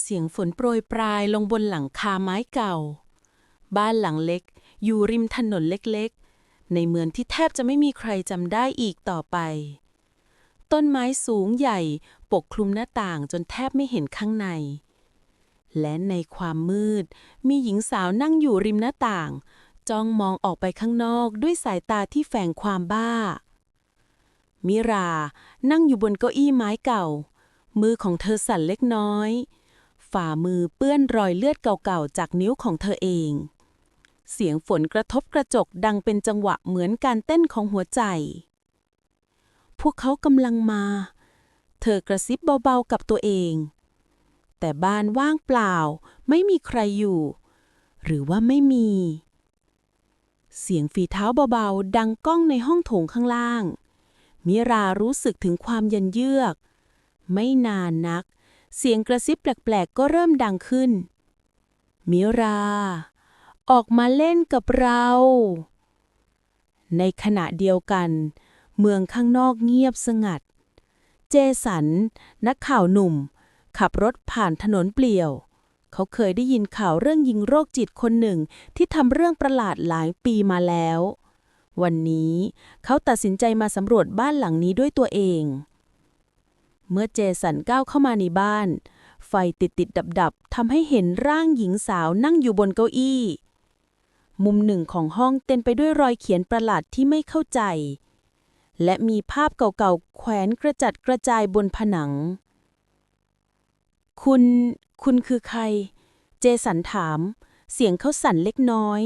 เสียงฝนโปรยปลายลงบนหลังคาไม้เก่า บ้านหลังเล็ก อยู่ริมถนนเล็กๆ ในเมืองที่แทบจะไม่มีใครจำได้อีกต่อไป ต้นไม้สูงใหญ่ปกคลุมหน้าต่างจนแทบไม่เห็นข้างใน และในความมืด มีหญิงสาวนั่งอยู่ริมหน้าต่าง จ้องมองออกไปข้างนอกด้วยสายตาที่แฝงความบ้า มิรา นั่งอยู่บนเก้าอี้ไม้เก่า มือของเธอสั่นเล็กน้อย ฝ่ามือเปื้อนรอยเลือดเก่าๆจากนิ้วของเธอเอง เสียงฝนกระทบกระจกดังเป็นจังหวะเหมือนการเต้นของหัวใจ พวกเขากำลังมา เธอกระซิบเบาๆกับตัวเอง แต่บ้านว่างเปล่า ไม่มีใครอยู่ หรือว่าไม่มี เสียงฝีเท้าเบาๆดังก้องในห้องโถงข้างล่าง มิรารู้สึกถึงความเย็นเยือก ไม่นานนัก เสียงกระซิบแปลกๆ ก็เริ่มดังขึ้น มิรา ออกมาเล่นกับเรา ในขณะเดียวกัน เมืองข้างนอกเงียบสงัด เจสัน นักข่าวหนุ่ม ขับรถผ่านถนนเปลี่ยว เขาเคยได้ยินข่าวเรื่องยิงโรคจิตคนหนึ่งที่ทำเรื่องประหลาดหลายปีมาแล้ว วันนี้เขาตัดสินใจมาสำรวจบ้านหลังนี้ด้วยตัวเอง เมื่อเจสันก้าวเข้ามาในบ้าน ไฟติดติดดับดับทำให้เห็นร่างหญิงสาวนั่งอยู่บนเก้าอี้ มุมหนึ่งของห้องเต็มไปด้วยรอยเขียนประหลาดที่ไม่เข้าใจ และมีภาพเก่าๆ แขวนกระจัดกระจายบนผนัง คุณ คุณคือใคร เจสันถาม เสียงเขาสั่นเล็กน้อย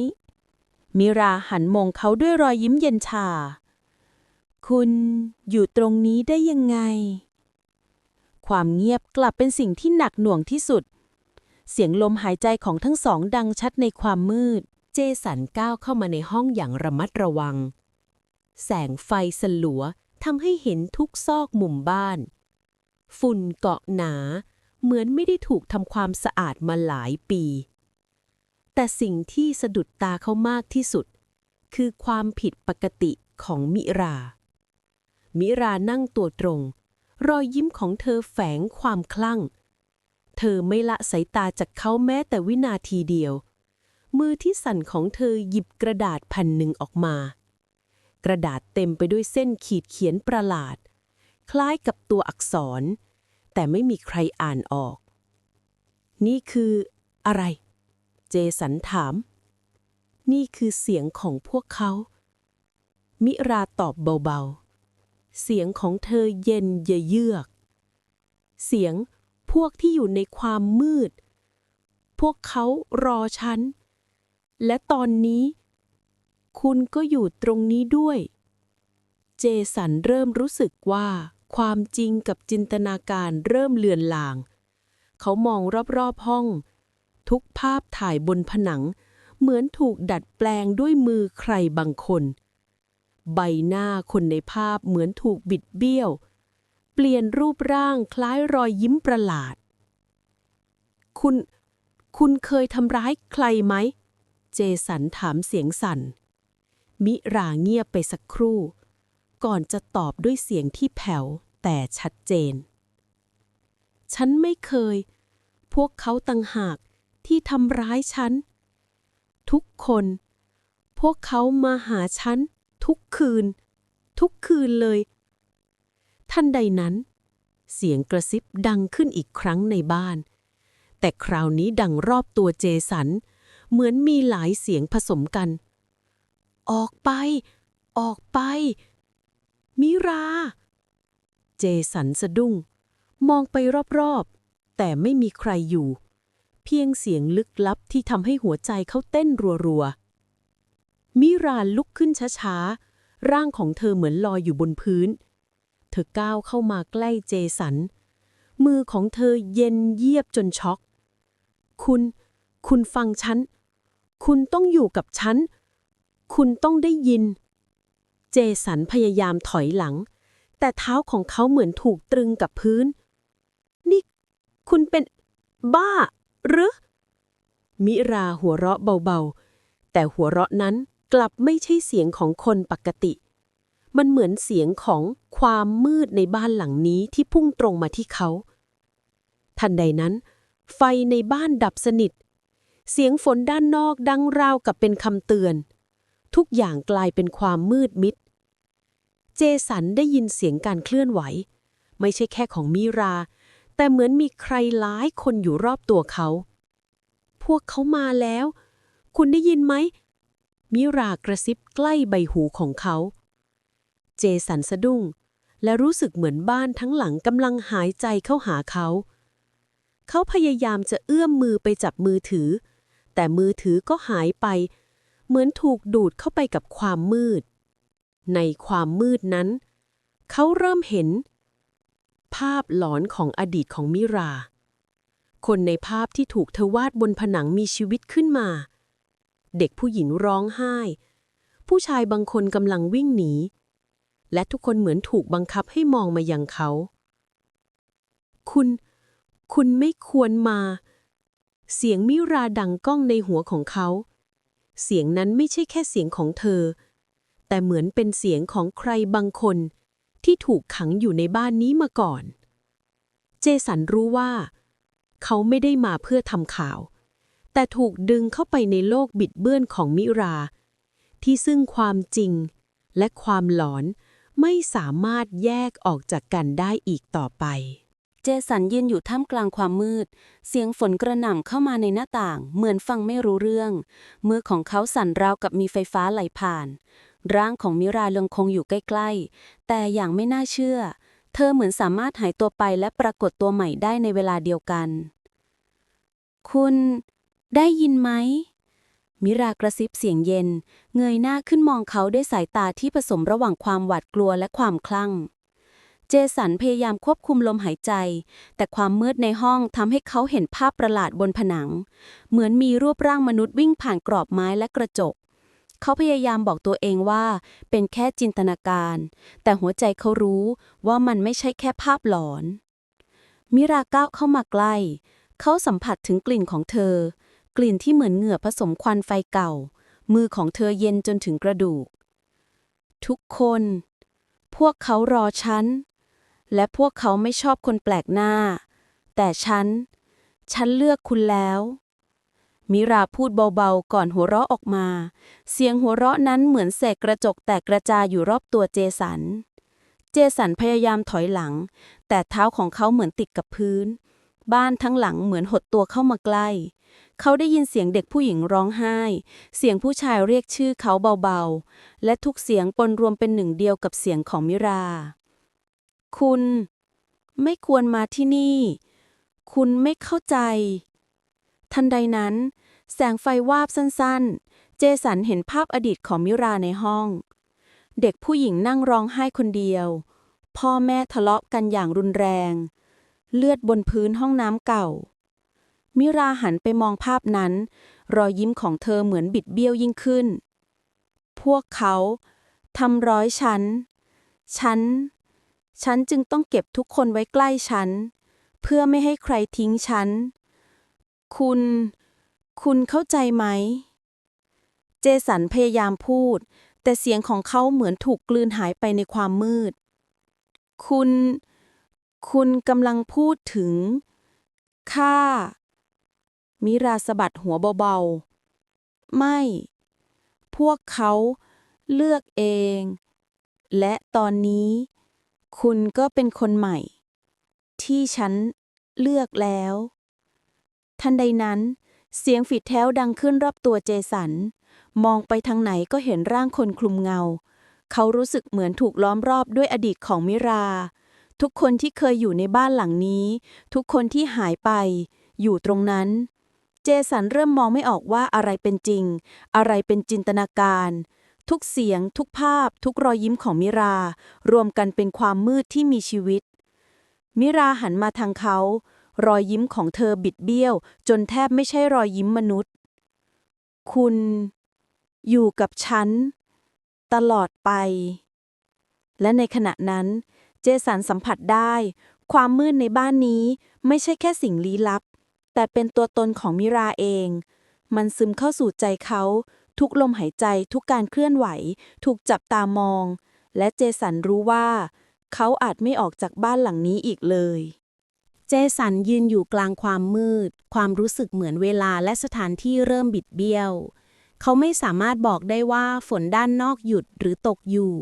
มิราหันมองเขาด้วยรอยยิ้มเย็นชา คุณอยู่ตรงนี้ได้ยังไง ความเงียบกลับเป็นสิ่งที่หนักหน่วงที่สุด เสียงลมหายใจของทั้งสองดังชัดในความมืด เจสันก้าวเข้ามาในห้องอย่างระมัดระวัง แสงไฟสลัวทำให้เห็นทุกซอกมุมบ้าน ฝุ่นเกาะหนา เหมือนไม่ได้ถูกทำความสะอาดมาหลายปี แต่สิ่งที่สะดุดตาเขามากที่สุด คือความผิดปกติของมิรา มิรานั่งตัวตรง รอยยิ้มของเธอแฝงความคลั่ง เธอไม่ละสายตาจากเขาแม้แต่วินาทีเดียว มือที่สั่นของเธอหยิบกระดาษแผ่นหนึ่งออกมา กระดาษเต็มไปด้วยเส้นขีดเขียนประหลาด คล้ายกับตัวอักษร แต่ไม่มีใครอ่านออก นี่คืออะไร เจสันถาม นี่คือเสียงของพวกเขา มิราตอบเบาๆ เสียงของเธอเย็นเยือก เสียงพวกที่อยู่ในความมืด พวกเขารอฉัน และตอนนี้ คุณก็อยู่ตรงนี้ด้วย เจสันเริ่มรู้สึกว่าความจริงกับจินตนาการเริ่มเลือนลาง เขามองรอบๆห้อง ทุกภาพถ่ายบนผนัง เหมือนถูกดัดแปลงด้วยมือใครบางคน ใบหน้าคนในภาพเหมือนถูกบิดเบี้ยว เปลี่ยนรูปร่างคล้ายรอยยิ้มประหลาด คุณ คุณเคยทำร้ายใครไหม เจสันถามเสียงสั่น มิราเงียบไปสักครู่ ก่อนจะตอบด้วยเสียงที่แผ่วแต่ชัดเจน ฉันไม่เคย พวกเขาต่างหากที่ทำร้ายฉัน ทุกคน พวกเขามาหาฉัน ทุกคืน ทุกคืนเลยทันใดนั้น เสียงกระซิบดังขึ้นอีกครั้งในบ้าน แต่คราวนี้ดังรอบตัวเจสัน เหมือนมีหลายเสียงผสมกัน ออกไป ออกไป มิรา เจสันสะดุ้ง มองไปรอบๆ แต่ไม่มีใครอยู่ เพียงเสียงลึกลับที่ทำให้หัวใจเขาเต้นรัวๆ มิราลุกขึ้นช้าๆ ร่างของเธอเหมือนลอยอยู่บนพื้น เธอก้าวเข้ามาใกล้เจสัน มือของเธอเย็นเยียบจนช็อก คุณ คุณฟังฉัน คุณต้องอยู่กับฉัน คุณต้องได้ยิน เจสันพยายามถอยหลัง แต่เท้าของเขาเหมือนถูกตรึงกับพื้น นี่ คุณเป็นบ้าหรือ มิราหัวเราะเบาๆ แต่หัวเราะนั้น กลับไม่ใช่เสียงของคนปกติ มันเหมือนเสียงของความมืดในบ้านหลังนี้ที่พุ่งตรงมาที่เขา ทันใดนั้น ไฟในบ้านดับสนิท เสียงฝนด้านนอกดังราวกับเป็นคำเตือน ทุกอย่างกลายเป็นความมืดมิด เจสันได้ยินเสียงการเคลื่อนไหว ไม่ใช่แค่ของมิรา แต่เหมือนมีใครหลายคนอยู่รอบตัวเขา พวกเขามาแล้ว คุณได้ยินไหม มิรากระซิบใกล้ใบหูของเขา เจสันสะดุ้ง และรู้สึกเหมือนบ้านทั้งหลังกำลังหายใจเข้าหาเขา เขาพยายามจะเอื้อมมือไปจับมือถือ แต่มือถือก็หายไป เหมือนถูกดูดเข้าไปกับความมืด ในความมืดนั้น เขาเริ่มเห็น ภาพหลอนของอดีตของมิรา คนในภาพที่ถูกเธอวาดบนผนังมีชีวิตขึ้นมา เด็กผู้หญิงร้องไห้ ผู้ชายบางคนกำลังวิ่งหนี และทุกคนเหมือนถูกบังคับให้มองมายังเขา คุณ คุณไม่ควรมา เสียงมิราดังก้องในหัวของเขา เสียงนั้นไม่ใช่แค่เสียงของเธอ แต่เหมือนเป็นเสียงของใครบางคน ที่ถูกขังอยู่ในบ้านนี้มาก่อน เจสันรู้ว่า เขาไม่ได้มาเพื่อทำข่าว แต่ถูกดึงเข้าไปในโลกบิดเบือนของมิรา ที่ซึ่งความจริงและความหลอนไม่สามารถแยกออกจากกันได้อีกต่อไป เจสันยืนอยู่ท่ามกลางความมืด เสียงฝนกระหน่ำเข้ามาในหน้าต่าง เหมือนฟังไม่รู้เรื่อง มือของเขาสั่นราวกับมีไฟฟ้าไหลผ่าน ร่างของมิรายังคงอยู่ใกล้ๆ แต่อย่างไม่น่าเชื่อ เธอเหมือนสามารถหายตัวไปและปรากฏตัวใหม่ได้ในเวลาเดียวกัน คุณ ได้ยินไหม มิรากระซิบเสียงเย็น เงยหน้าขึ้นมองเขาด้วยสายตาที่ผสมระหว่างความหวาดกลัวและความคลั่ง เจสันพยายามควบคุมลมหายใจ แต่ความมืดในห้องทำให้เขาเห็นภาพประหลาดบนผนัง เหมือนมีรูปร่างมนุษย์วิ่งผ่านกรอบไม้และกระจก เขาพยายามบอกตัวเองว่าเป็นแค่จินตนาการ แต่หัวใจเขารู้ว่ามันไม่ใช่แค่ภาพหลอน มิราก้าวเข้ามาใกล้ เขาสัมผัสถึงกลิ่นของเธอ กลิ่นที่เหมือนเหงื่อผสมควันไฟเก่า มือของเธอเย็นจนถึงกระดูก ทุกคน พวกเขารอฉัน และพวกเขาไม่ชอบคนแปลกหน้า แต่ฉัน ฉันเลือกคุณแล้ว มิราพูดเบาๆ ก่อนหัวเราะออกมา เสียงหัวเราะนั้นเหมือนเศษกระจกแตกกระจายอยู่รอบตัวเจสัน เจสันพยายามถอยหลัง แต่เท้าของเขาเหมือนติดกับพื้น บ้านทั้งหลังเหมือนหดตัวเข้ามาใกล้ เขาได้ยินเสียงเด็กผู้หญิงร้องไห้ เสียงผู้ชายเรียกชื่อเขาเบาๆ และทุกเสียงปนรวมเป็นหนึ่งเดียวกับเสียงของมิรา คุณ ไม่ควรมาที่นี่ คุณไม่เข้าใจ ทันใดนั้น แสงไฟวาบสั้นๆ เจสันเห็นภาพอดีตของมิราในห้อง เด็กผู้หญิงนั่งร้องไห้คนเดียว พ่อแม่ทะเลาะกันอย่างรุนแรง เลือดบนพื้นห้องน้ำเก่า มิราหันไปมองภาพนั้น รอยยิ้มของเธอเหมือนบิดเบี้ยวยิ่งขึ้น พวกเขาทำร้อยฉัน ฉัน ฉันจึงต้องเก็บทุกคนไว้ใกล้ฉัน เพื่อไม่ให้ใครทิ้งฉัน คุณ คุณเข้าใจไหม เจสันพยายามพูด แต่เสียงของเขาเหมือนถูกกลืนหายไปในความมืด คุณ คุณกำลังพูดถึงข้ามิราสะบัดหัวเบาๆ ไม่ พวกเขาเลือกเอง และตอนนี้ คุณก็เป็นคนใหม่ ที่ฉันเลือกแล้ว ทันใดนั้น เสียงฝีเท้าดังขึ้นรอบตัวเจสัน มองไปทางไหนก็เห็นร่างคนคลุมเงา เขารู้สึกเหมือนถูกล้อมรอบด้วยอดีตของมิรา ทุกคนที่เคยอยู่ในบ้านหลังนี้ ทุกคนที่หายไป อยู่ตรงนั้น เจสันเริ่มมองไม่ออกว่าอะไรเป็นจริง อะไรเป็นจินตนาการ ทุกเสียง ทุกภาพ ทุกรอยยิ้มของมิรา รวมกันเป็นความมืดที่มีชีวิต มิราหันมาทางเขา รอยยิ้มของเธอบิดเบี้ยว จนแทบไม่ใช่รอยยิ้มมนุษย์ คุณ อยู่กับฉัน ตลอดไป และในขณะนั้น เจสันสัมผัสได้ ความมืดในบ้านนี้ไม่ใช่แค่สิ่งลี้ลับ แต่เป็นตัวตนของมิราเอง มันซึมเข้าสู่ใจเขา ทุกลมหายใจทุกการเคลื่อนไหว ถูกจับตามอง และเจสันรู้ว่า เขาอาจไม่ออกจากบ้านหลังนี้อีกเลยเจสันยืนอยู่กลางความมืด ความรู้สึกเหมือนเวลาและสถานที่เริ่มบิดเบี้ยว เขาไม่สามารถบอกได้ว่าฝนด้านนอกหยุดหรือตกอยู่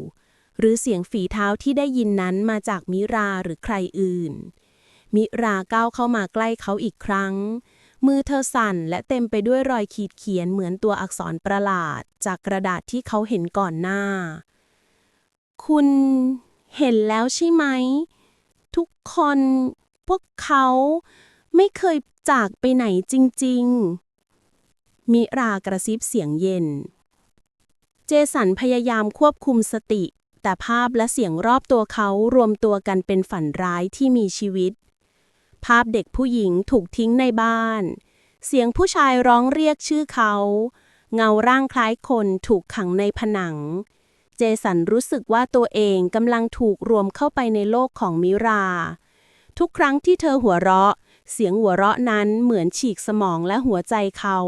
หรือเสียงฝีเท้าที่ได้ยินนั้นมาจากมิราหรือใครอื่น มิราก้าวเข้ามาใกล้เขาอีกครั้ง มือเธอสั่นและเต็มไปด้วยรอยขีดเขียนเหมือนตัวอักษรประหลาด จากกระดาษที่เขาเห็นก่อนหน้า คุณเห็นแล้วใช่ไหม ทุกคนพวกเขาไม่เคยจากไปไหนจริง ๆ มิรากระซิบเสียงเย็น เจสันพยายามควบคุมสติ แต่ภาพและเสียงรอบตัวเขารวมตัวกันเป็นฝันร้ายที่มีชีวิต ภาพเด็กผู้หญิงถูกทิ้งในบ้าน เสียงผู้ชายร้องเรียกชื่อเขา เงาร่างคล้ายคนถูกขังในผนัง เจสันรู้สึกว่าตัวเองกำลังถูกรวมเข้าไปในโลกของมิรา ทุกครั้งที่เธอหัวเราะ เสียงหัวเราะนั้นเหมือนฉีกสมองและหัวใจเขา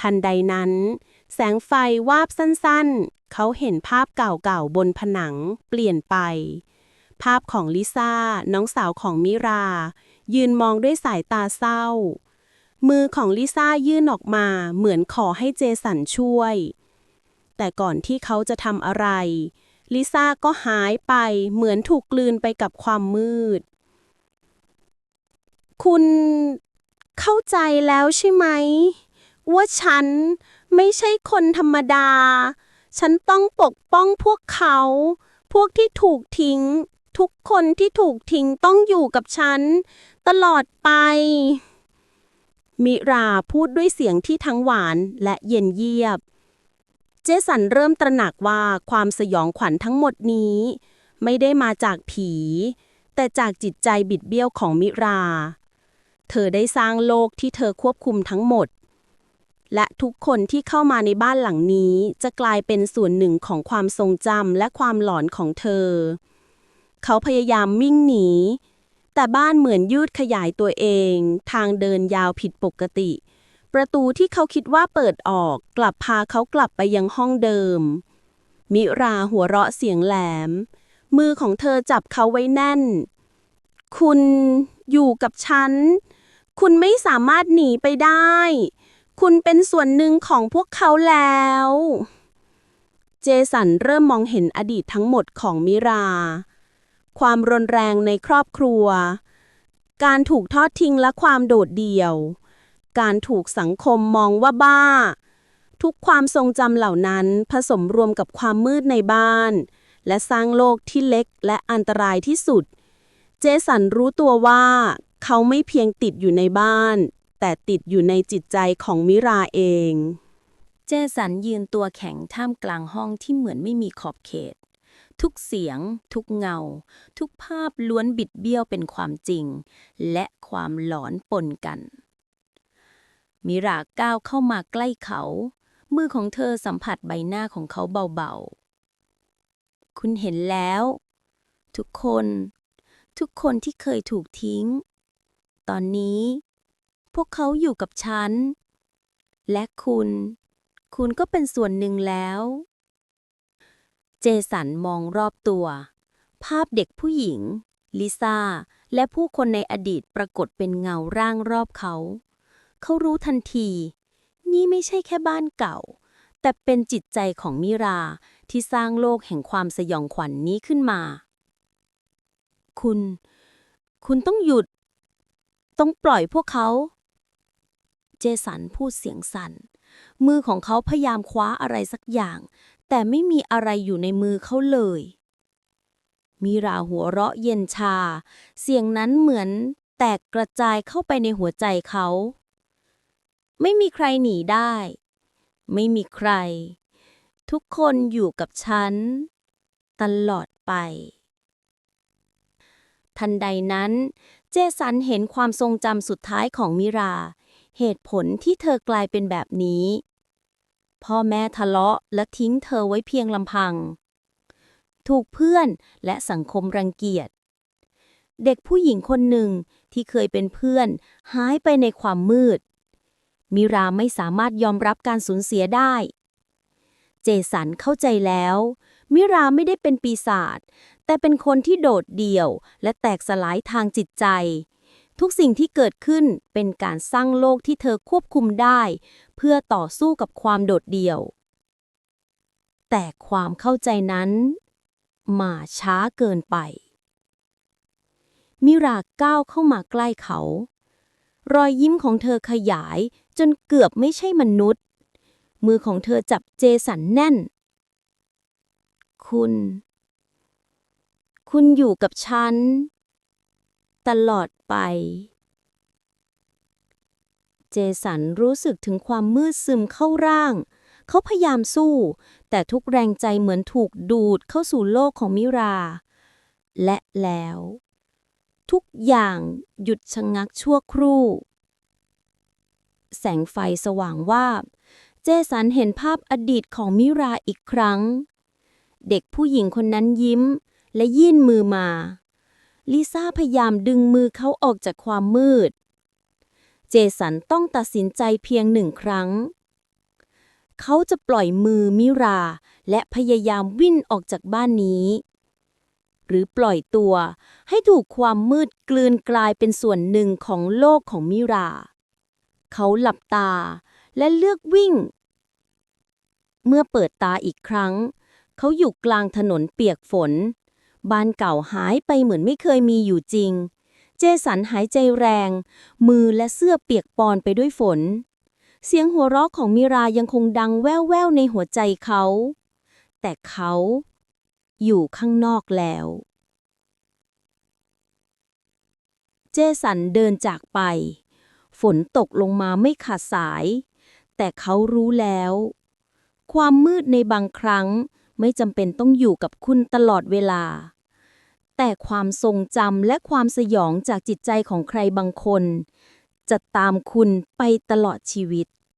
ทันใดนั้น แสงไฟวาบสั้นๆ เขาเห็นภาพเก่าๆ บนผนังเปลี่ยนไป ภาพของลิซ่า น้องสาวของมิรา ยืนมองด้วยสายตาเศร้า มือของลิซ่ายื่นออกมาเหมือนขอให้เจสันช่วย แต่ก่อนที่เขาจะทำอะไร ลิซ่าก็หายไปเหมือนถูกกลืนไปกับความมืด คุณเข้าใจแล้วใช่ไหม ว่าฉันไม่ใช่คนธรรมดา ฉันต้องปกป้องพวกเขา พวกที่ถูกทิ้ง ทุกคนที่ถูกทิ้งต้องอยู่กับฉัน ตลอดไป มิราพูดด้วยเสียงที่ทั้งหวานและเย็นเยียบ เจสันเริ่มตระหนักว่าความสยองขวัญทั้งหมดนี้ ไม่ได้มาจากผี แต่จากจิตใจบิดเบี้ยวของมิรา เธอได้สร้างโลกที่เธอควบคุมทั้งหมด และทุกคนที่เข้ามาในบ้านหลังนี้จะกลายเป็นส่วนหนึ่งของความทรงจำและความหลอนของเธอ เขาพยายามวิ่งหนี แต่บ้านเหมือนยืดขยายตัวเอง ทางเดินยาวผิดปกติ ประตูที่เขาคิดว่าเปิดออก กลับพาเขากลับไปยังห้องเดิม มิราหัวเราะเสียงแหลม มือของเธอจับเขาไว้แน่น คุณอยู่กับฉัน คุณไม่สามารถหนีไปได้ คุณเป็นส่วนหนึ่งของพวกเขาแล้ว เจสันเริ่มมองเห็นอดีตทั้งหมดของมิรา ความรุนแรงในครอบครัว การถูกทอดทิ้งและความโดดเดี่ยว การถูกสังคมมองว่าบ้า ทุกความทรงจำเหล่านั้นผสมรวมกับความมืดในบ้าน และสร้างโลกที่เล็กและอันตรายที่สุด เจสันรู้ตัวว่าเขาไม่เพียงติดอยู่ในบ้าน แต่ติดอยู่ในจิตใจของมิราเอง เจสันยืนตัวแข็งท่ามกลางห้องที่เหมือนไม่มีขอบเขต ทุกเสียง ทุกเงา ทุกภาพล้วนบิดเบี้ยวเป็นความจริง และความหลอนปนกัน มิราก้าวเข้ามาใกล้เขา มือของเธอสัมผัสใบหน้าของเขาเบาๆ คุณเห็นแล้ว ทุกคน ทุกคนที่เคยถูกทิ้ง ตอนนี้ พวกเขาอยู่กับฉัน และคุณ คุณก็เป็นส่วนหนึ่งแล้ว เจสันมองรอบตัว ภาพเด็กผู้หญิง ลิซ่า และผู้คนในอดีตปรากฏเป็นเงาร่างรอบเขา เขารู้ทันที นี่ไม่ใช่แค่บ้านเก่า แต่เป็นจิตใจของมิราที่สร้างโลกแห่งความสยองขวัญนนี้ขึ้นมา คุณ คุณต้องหยุด ต้องปล่อยพวกเขา เจสันพูดเสียงสั่น มือของเขาพยายามคว้าอะไรสักอย่าง แต่ไม่มีอะไรอยู่ในมือเขาเลย มีราหัวเราะเย็นชา เสียงนั้นเหมือนแตกกระจายเข้าไปในหัวใจเขา ไม่มีใครหนีได้ ไม่มีใคร ทุกคนอยู่กับฉัน ตลอดไป ทันใดนั้น เจสันเห็นความทรงจำสุดท้ายของมิรา เหตุผลที่เธอกลายเป็นแบบนี้ พ่อแม่ทะเลาะและทิ้งเธอไว้เพียงลำพัง ถูกเพื่อนและสังคมรังเกียจ เด็กผู้หญิงคนหนึ่งที่เคยเป็นเพื่อนหายไปในความมืด มิราไม่สามารถยอมรับการสูญเสียได้ เจสันเข้าใจแล้ว มิราไม่ได้เป็นปีศาจแต่เป็นคนที่โดดเดี่ยวและแตกสลายทางจิตใจ ทุกสิ่งที่เกิดขึ้นเป็นการสร้างโลกที่เธอควบคุมได้ เพื่อต่อสู้กับความโดดเดี่ยว แต่ความเข้าใจนั้น มาช้าเกินไป มิราก้าวเข้ามาใกล้เขา รอยยิ้มของเธอขยายจนเกือบไม่ใช่มนุษย์ มือของเธอจับเจสันแน่น คุณ คุณอยู่กับฉัน ตลอดไป เจสันรู้สึกถึงความมืดซึมเข้าร่าง เขาพยายามสู้ แต่ทุกแรงใจเหมือนถูกดูดเข้าสู่โลกของมิรา และแล้ว ทุกอย่างหยุดชะงักชั่วครู่ แสงไฟสว่างวาบเจสันเห็นภาพอดีตของมิราอีกครั้ง เด็กผู้หญิงคนนั้นยิ้มและยื่นมือมา ลิซ่าพยายามดึงมือเขาออกจากความมืด เจสันต้องตัดสินใจเพียงหนึ่งครั้ง เขาจะปล่อยมือมิรา และพยายามวิ่งออกจากบ้านนี้ หรือปล่อยตัวให้ถูกความมืดกลืนกลายเป็นส่วนหนึ่งของโลกของมิรา เขาหลับตาและเลือกวิ่ง เมื่อเปิดตาอีกครั้ง เขาอยู่กลางถนนเปียกฝน บ้านเก่าหายไปเหมือนไม่เคยมีอยู่จริง เจสันหายใจแรง มือและเสื้อเปียกปอนไปด้วยฝน เสียงหัวเราะของมิรายังคงดังแว่วๆในหัวใจเขา แต่เขาอยู่ข้างนอกแล้ว เจสันเดินจากไป ฝนตกลงมาไม่ขาดสาย แต่เขารู้แล้ว ความมืดในบางครั้งไม่จำเป็นต้องอยู่กับคุณตลอดเวลา แต่ความทรงจำและความสยองจากจิตใจของใครบางคน จะตามคุณไปตลอดชีวิต